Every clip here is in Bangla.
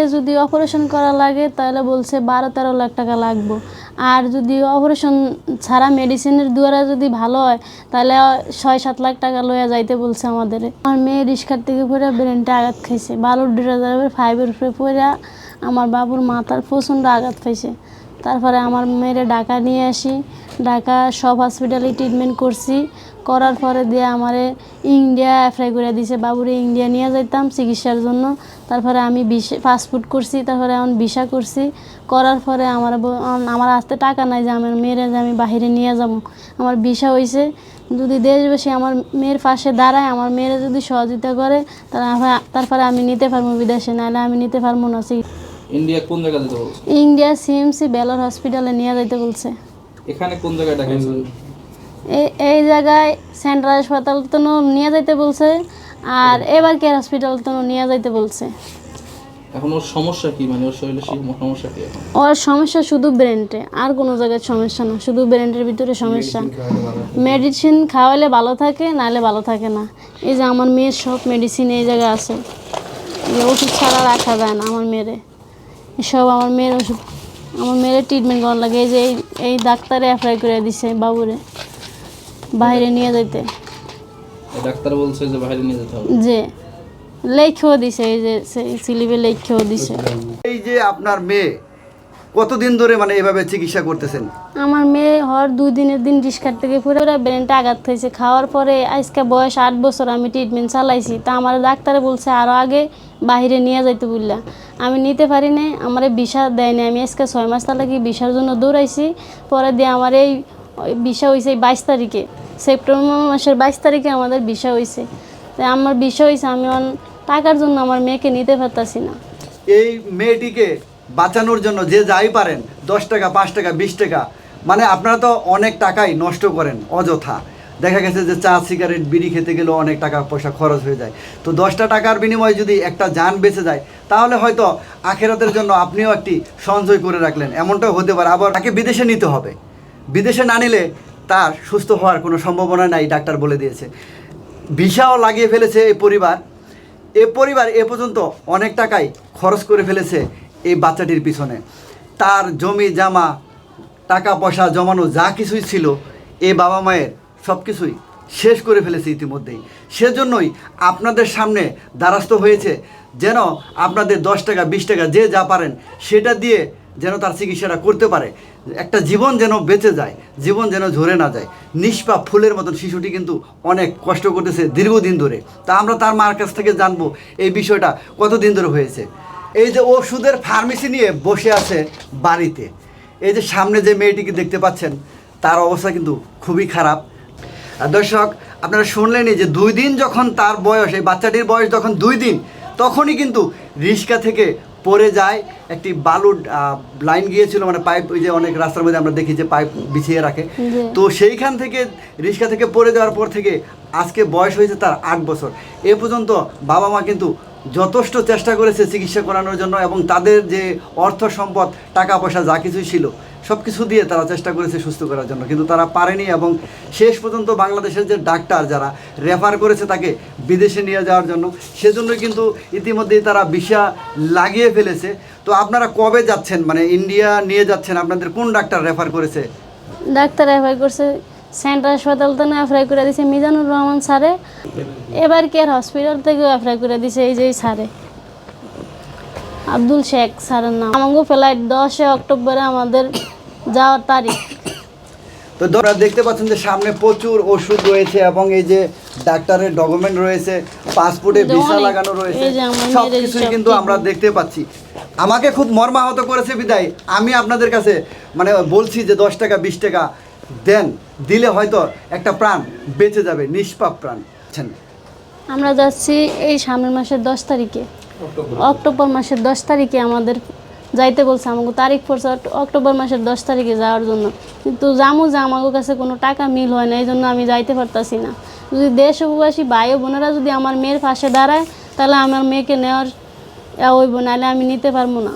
মেয়েরে যদি অপারেশন করা লাগে, তাহলে বলছে বারো তেরো লাখ টাকা লাগবো। আর যদি অপারেশন ছাড়া মেডিসিনের দ্বারা যদি ভালো হয়, তাহলে ছয় সাত লাখ টাকা লইয়া যাইতে বলছে আমাদের। আমার মেয়ে রিক্সার থেকে পড়ে ব্রেনটা আঘাত খাইছে। বালুর ড্রেজারের ফাইভের উপরে পড়ে আমার বাবুর মাথার প্রচণ্ড আঘাত খাইছে। তারপরে আমার মেয়েরে ঢাকা নিয়ে আসি। ঢাকা সব হসপিটালে ট্রিটমেন্ট করছি। করার পরে দিয়ে আমারে ইন্ডিয়া অ্যাপ্লাই করে দিছে। বাবুরে ইন্ডিয়া নিয়ে যাইতাম চিকিৎসার জন্য। তারপরে আমি পাসপোর্ট করছি। তারপরে এখন ভিসা করছি। করার পরে আমার আমার আসতে টাকা নাই যে আমার মেয়েরে যে আমি বাহিরে নিয়ে যাব। আমার ভিসা হয়েছে যদি দেশবাসী আমার মেয়ের পাশে দাঁড়ায় আমার মেয়েরে যদি সহযোগিতা করে আমার- তারপরে আমি নিতে পারব বিদেশে। নাহলে আমি নিতে পারব না। ইন্ডিয়া কোন জায়গা ইন্ডিয়া সিএমসি বেলর হসপিটালে নিয়ে যাইতে বলছে। এখানে কোন জায়গায় এই এই জায়গায় সেন্ট্রাল হাসপাতাল তো নিয়ে যাইতে বলছে আর এবার কেয়ার হসপিটাল তো নিয়ে যাইতে বলছে। এখন ওর সমস্যা কি? মানে ওর শরীরে সমস্যা কি ওর সমস্যা শুধু ব্রেনটে আর কোনো জায়গায় সমস্যা না শুধু ব্রেনের ভিতরে সমস্যা। মেডিসিন খাওয়ালে ভালো থাকে। নাহলে ভালো থাকে না। এই যে আমার মেয়ের সব মেডিসিন এই জায়গায় আছে। এই ওষুধ ছাড়া রাখা যায় না আমার মেয়েরে। সব আমার মেয়ের ওষুধ আমার মেয়ের ট্রিটমেন্ট করার লাগে এই যে এই এই ডাক্তারে অ্যাপ্লাই করে দিছে বাবুরে বাইরে নিয়ে যাইতে। ডাক্তার বলছে যে বাইরে নিয়ে যেতে হবে। যে লেখেও দিছে এই যে সিলিপে লেখেও দিছে। এই যে আপনার মেয়ে কতদিন ধরে মানে এভাবে চিকিৎসা করতেছেন? আমার মেয়ে হওয়ার দুই দিনের দিন রিস্কার থেকে পুরো ব্রেনটা আঘাত হয়েছে। খাওয়ার পরে আজকে বয়স আট বছর আমি ট্রিটমেন্ট চালাইছি। তা আমার ডাক্তারে বলছে আরও আগে বাহিরে নিয়ে যাইতে বললা। আমি নিতে পারি নাই আমার বিষা দেয়নি আমি আজকে ছয় মাস তালাকি বিষার জন্য দৌড়াইছি। পরে দিয়ে আমার এই বিষা হয়েছে বাইশ তারিখে। সেপ্টেম্বর মাসের বাইশ তারিখে আমাদের বিষা হয়েছে তাই আমার বিষা হয়েছে আমি টাকার জন্য আমার মেয়েকে নিতে পারতাছি না। এই মেয়েটিকে বাঁচানোর জন্য যে যাই পারেন, দশ টাকা, পাঁচ টাকা, বিশ টাকা মানে আপনারা তো অনেক টাকাই নষ্ট করেন অযথা। দেখা গেছে যে চা, সিগারেট, বিড়ি খেতে গেলেও অনেক টাকা পয়সা খরচ হয়ে যায়। তো দশটা টাকার বিনিময়ে যদি একটা যান বেঁচে যায়, তাহলে হয়তো আখেরাতের জন্য আপনিও একটি সঞ্চয় করে রাখলেন। এমনটাও হতে পারে। আবার তাকে বিদেশে নিতে হবে। বিদেশে না নিলে তার সুস্থ হওয়ার কোনো সম্ভাবনা নাই, ডাক্তার বলে দিয়েছে। ভিসাও লাগিয়ে ফেলেছে এই পরিবার। এ পরিবার এ পর্যন্ত অনেক টাকাই খরচ করে ফেলেছে। এই বাচ্চাটির পিছনে। তার জমি, জামা, টাকা, পয়সা, জমানো যা কিছুই ছিল, এই বাবা মায়ের সব কিছুই শেষ করে ফেলেছে ইতিমধ্যেই। সেজন্যই আপনাদের সামনে দ্বারস্থ হয়েছে যেন আপনাদের দশ টাকা, বিশ টাকা যে যা পারেন, সেটা দিয়ে যেন তার চিকিৎসাটা করতে পারে। একটা জীবন যেন বেঁচে যায়, জীবন যেন ঝরে না যায়। নিষ্পাপ ফুলের মতন শিশুটি কিন্তু অনেক কষ্ট করতেছে দীর্ঘদিন ধরে। তা আমরা তার মার কাছ থেকে জানব এই বিষয়টা কতদিন ধরে হয়েছে। এই যে ওষুধের ফার্মেসি নিয়ে বসে আছে বাড়িতে এই যে সামনে যে মেয়েটিকে দেখতে পাচ্ছেন তার অবস্থা কিন্তু খুবই খারাপ। আর দর্শক আপনারা শুনলেনই যে দুই দিন যখন তার বয়স এই বাচ্চাটির বয়স যখন দুই দিন তখনই কিন্তু রিক্সা থেকে পড়ে যায়। একটি বালুর লাইন গিয়েছিল মানে পাইপ ওই যে অনেক রাস্তার মধ্যে আমরা দেখি যে পাইপ বিছিয়ে রাখে। তো সেইখান থেকে রিক্সা থেকে পড়ে যাওয়ার পর থেকে আজকে বয়স হয়েছে তার আট বছর। এ পর্যন্ত বাবা মা কিন্তু যথেষ্ট চেষ্টা করেছে চিকিৎসা করানোর জন্য এবং তাদের যে অর্থ সম্পদ, টাকা পয়সা যা কিছুই ছিল সব কিছু দিয়ে তারা চেষ্টা করেছে সুস্থ করার জন্য। কিন্তু তারা পারেনি এবং শেষ পর্যন্ত বাংলাদেশের যে ডাক্তার যারা রেফার করেছে তাকে বিদেশে নিয়ে যাওয়ার জন্য, সেজন্যই কিন্তু ইতিমধ্যেই তারা ভিসা লাগিয়ে ফেলেছে। তো আপনারা কবে যাচ্ছেন? মানে ইন্ডিয়া নিয়ে যাচ্ছেন? আপনাদের কোন ডাক্তার রেফার করেছে? ডাক্তার রেফার করছে সেন্ট্রাল হাসপাতাল তো অ্যাপ্লাই করে দিছে মিজানুর রহমান স্যারে। এবার কেয়ার হসপিটাল থেকেও অ্যাপ্লাই করে দিছে এই যে স্যারে। আব্দুল শেখ স্যারের নাম। আমাকে ফ্লাইট দশে অক্টোবরে আমাদের যাওয়ার তারিখ। তো আপনারা দেখতে পাচ্ছেন যে সামনে প্রচুর ওষুধ রয়েছে এবং এই যে ডাক্তারের ডকুমেন্ট রয়েছে পাসপোর্টে ভিসা লাগানো রয়েছে সব কিছুই কিন্তু আমরা দেখতে পাচ্ছি। আমাকে খুব মর্মাহত করেছে বিদায়। আমি আপনাদের কাছে মানে বলছি যে দশ টাকা বিশ টাকা দেন দিলে হয়তো একটা প্রাণ বেঁচে যাবে নিষ্পাপ প্রাণ। আচ্ছা, আমরা যাচ্ছি এই সামনের মাসের দশ তারিখে। অক্টোবর। মাসের দশ তারিখে আমাদের যাইতে বলছে আমাকে তারিখ পড়ছে অক্টোবর মাসের দশ তারিখে যাওয়ার জন্য। কিন্তু জামু যে আমার কাছে কোনো টাকা মিল হয় না এই জন্য আমি যাইতে পারতাছি না। যদি দেশ উপবাসী ভাই ও বোনেরা যদি আমার মেয়ের পাশে দাঁড়ায় তাহলে আমার মেয়েকে নেওয়ার ওইব নাহলে আমি নিতে পারব না।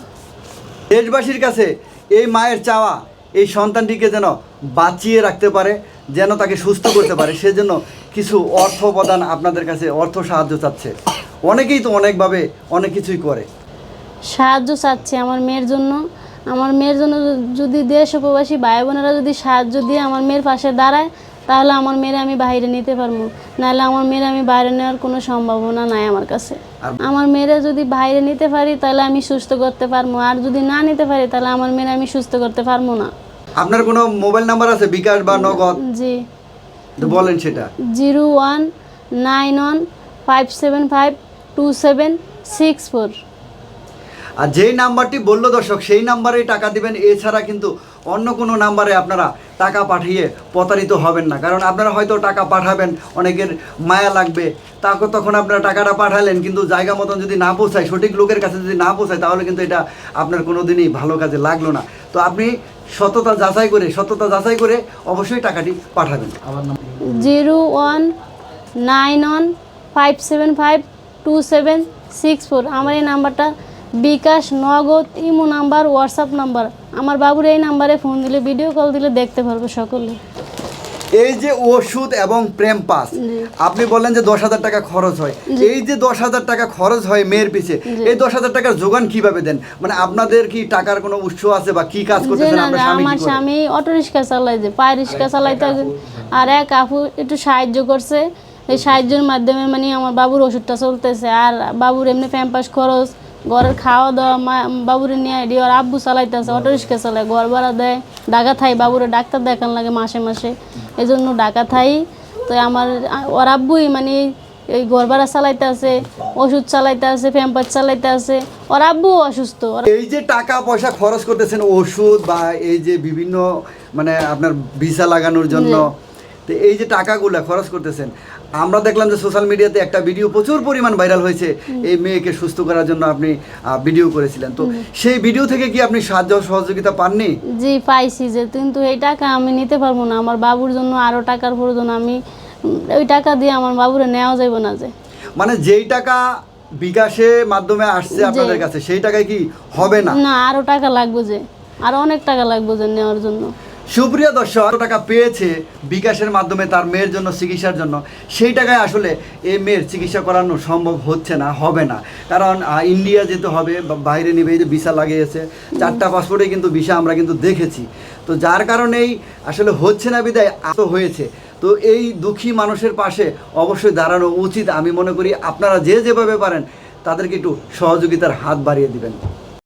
দেশবাসীর কাছে এই মায়ের চাওয়া এই সন্তানটিকে যেন বাঁচিয়ে রাখতে পারে যেন তাকে সুস্থ করতে পারে সেজন্য কিছু অর্থ প্রদান আপনাদের কাছে অর্থ সাহায্য চাচ্ছে। অনেকেই তো অনেকভাবে অনেক কিছুই করে। সাহায্য চাচ্ছে আমার মেয়ের জন্য। আমার মেয়ের জন্য যদি দেশ উপবাসী ভাই বোনেরা যদি সাহায্য দিয়ে আমার মেয়ের পাশে দাঁড়ায় তাহলে আমার মেয়ের আমি বাইরে নিতে পারব। নাহলে আমার মেয়ের আমি বাইরে নেওয়ার কোনো সম্ভাবনা নাই আমার কাছে। আমার মেয়েরা যদি বাইরে নিতে পারি তাহলে আমি সুস্থ করতে পারব। আর যদি না নিতে পারি তাহলে আমার মেয়ের আমি সুস্থ করতে পারব না। আপনার কোনো মোবাইল নাম্বার আছে? বিকাশ বা নগদ? জি। তো বলেন সেটা। Zero one nine one five seven five two seven six four. আর যেই নাম্বারটি বলল দর্শক সেই নাম্বারে টাকা দিবেন। এছাড়া কিন্তু অন্য কোনো নাম্বারে আপনারা টাকা পাঠিয়ে প্রতারিত হবেন না। কারণ আপনারা হয়তো টাকা পাঠাবেন অনেকের মায়া লাগবে। তাকে তখন আপনারা টাকাটা পাঠালেন কিন্তু জায়গা মতন যদি না পৌঁছায় সঠিক লোকের কাছে যদি না পৌঁছায় তাহলে কিন্তু এটা আপনার কোনো দিনই ভালো কাজে লাগল না। তো আপনি সততা যাচাই করে সততা যাচাই করে অবশ্যই টাকাটি পাঠাবেন। আমার নাম zero. One nine one five seven five two seven six four. আমার এই নাম্বারটা বিকাশ নগদ ইমো নাম্বার হোয়াটসঅ্যাপ নাম্বার। আমার বাবুর এই নাম্বারে ফোন দিলে ভিডিও কল দিলে দেখতে পারবে সকলে। এই যে ওষুধ এবং প্রেম পাস আপনি বললেন যে দশ হাজার টাকা খরচ হয়। এই যে দশ হাজার টাকা খরচ হয় মেয়ের পিছে এই দশ হাজার টাকার যোগান কীভাবে দেন? মানে আপনাদের কি টাকার কোনো উৎস আছে বা কি কাজ করতেছেন? না আপনার স্বামী আমার স্বামী অটো রিক্সা চালায় যে পায়ে রিক্সা চালাইতে আর এক আপু একটু সাহায্য করছে। এই সাহায্যের মাধ্যমে মানে আমার বাবুর ওষুধটা চলতেছে। আর বাবুর এমনি প্যাম্পাস খরচ। ঘরের খাওয়া দাওয়া মা বাবুরে নিয়ে আইডি আর আব্বু চালাইতেছে অটো রিক্সা চালায় ঘর ভাড়া দেয়। ডাকা থাই বাবুরে ডাক্তার দেখান লাগে মাসে মাসে। এই জন্য ডাকা থাই। তো আমার ওর আব্বুই মানে এই ঘর ভাড়া চালাইতে আছে ওষুধ চালাইতে আছে প্যাম্পাস চালাইতে আছে ওর আব্বু অসুস্থ। এই যে টাকা পয়সা খরচ করতেছেন ওষুধ বা এই যে বিভিন্ন মানে আপনার ভিসা লাগানোর জন্য তো এই যে টাকাগুলো খরচ করতেছেন আমরা দেখলাম যে সোশ্যাল মিডিয়াতে একটা ভিডিও প্রচুর পরিমাণ ভাইরাল হয়েছে। এই মেয়েকে সুস্থ করার জন্য আপনি ভিডিও করেছিলেন। তো সেই ভিডিও থেকে কি আপনি সাহায্য সহযোগিতা পাননি? জি পাইছি যে কিন্তু এই টাকা আমি নিতে পারব না। আমার বাবুর জন্য আরও টাকার প্রয়োজন। আমি ওই টাকা দিয়ে আমার বাবুরে নেওয়া যাবে না যে। মানে যেই টাকা বিকাশে মাধ্যমে আসছে আপনাদের কাছে সেই টাকায় কি হবে না? না আরও টাকা লাগবে যে। আরও অনেক টাকা লাগবে যে নেওয়ার জন্য। সুপ্রিয় দর্শক টাকা পেয়েছে বিকাশের মাধ্যমে তার মেয়ের জন্য, চিকিৎসার জন্য? সেই টাকায় আসলে এই মেয়ের চিকিৎসা করানো সম্ভব হচ্ছে না, হবে না। কারণ ইন্ডিয়া যেতে হবে বাইরে নিবে যে ভিসা লাগিয়েছে, চারটা পাসপোর্টে কিন্তু ভিসা আমরা কিন্তু দেখেছি। তো যার কারণেই আসলে হচ্ছে না বিদায় আত হয়েছে। তো এই দুঃখী মানুষের পাশে অবশ্যই দাঁড়ানো উচিত। আমি মনে করি আপনারা যে যেভাবে পারেন, তাদেরকে একটু সহযোগিতার হাত বাড়িয়ে দিবেন।